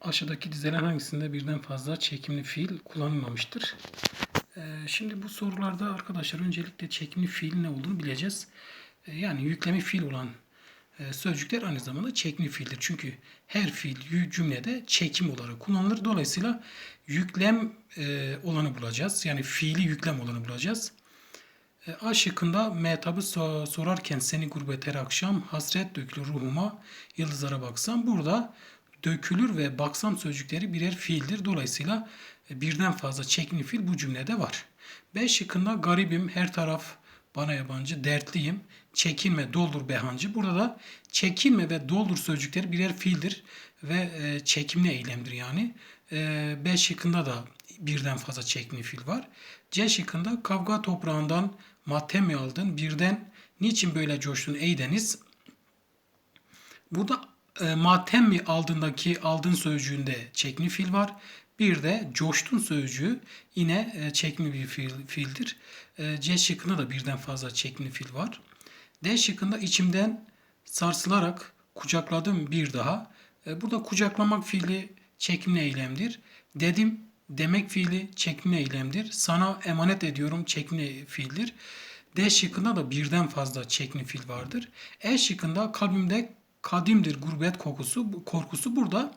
aşağıdaki diziler hangisinde birden fazla çekimli fiil kullanılmamıştır? Ee, şimdi bu sorularda arkadaşlar öncelikle çekimli fiil ne olduğunu bileceğiz. Ee, yani yüklemi fiil olan e, sözcükler aynı zamanda çekimli fiildir. Çünkü her fiil cümlede çekim olarak kullanılır. Dolayısıyla yüklem e, olanı bulacağız. Yani fiili yüklem olanı bulacağız. E, A şıkkında metabı so- sorarken seni gurbet her akşam hasret dökülür ruhuma yıldızlara baksam. Burada dökülür ve baksam sözcükleri birer fiildir. Dolayısıyla e, birden fazla çekimli fiil bu cümlede var. B şıkkında garibim her taraf bana yabancı dertliyim çekinme doldur behancı. Burada da çekinme ve doldur sözcükleri birer fiildir ve e, çekimli eylemdir yani. E, B şıkkında da birden fazla çekimli fiil var. C şıkkında kavga toprağından matem mi aldın birden niçin böyle coştun ey deniz? Burada e, matem mi aldığındaki aldın sözcüğünde çekimli fiil var. Bir de coştun sözcüğü yine e, çekimli bir fiil, fiildir. E, C şıkkında da birden fazla çekimli fiil var. D şıkkında içimden sarsılarak kucakladım bir daha. E, burada kucaklamak fiili çekimli eylemdir. Dedim demek fiili çekimli eylemdir. Sana emanet ediyorum çekimli fiildir. D şıkkında da birden fazla çekimli fiil vardır. E şıkkında kalbimde kadimdir gurbet kokusu, korkusu burada.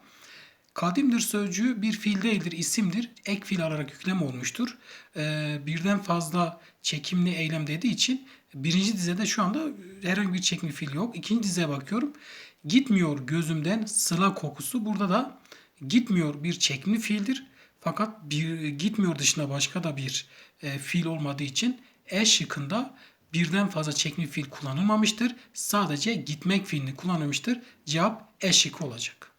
Kadimdir sözcüğü bir fiil değildir, isimdir. Ek fiil alarak yüklem olmuştur. Ee, birden fazla çekimli eylem dediği için birinci dizede şu anda herhangi bir çekimli fiil yok. İkinci dizeye bakıyorum. Gitmiyor gözümden sıla kokusu. Burada da gitmiyor bir çekimli fiildir. Fakat bir gitmiyor dışında başka da bir e, fiil olmadığı için E şıkkında birden fazla çekimli fiil kullanılmamıştır. Sadece gitmek fiilini kullanılmıştır. Cevap E şıkkı olacak.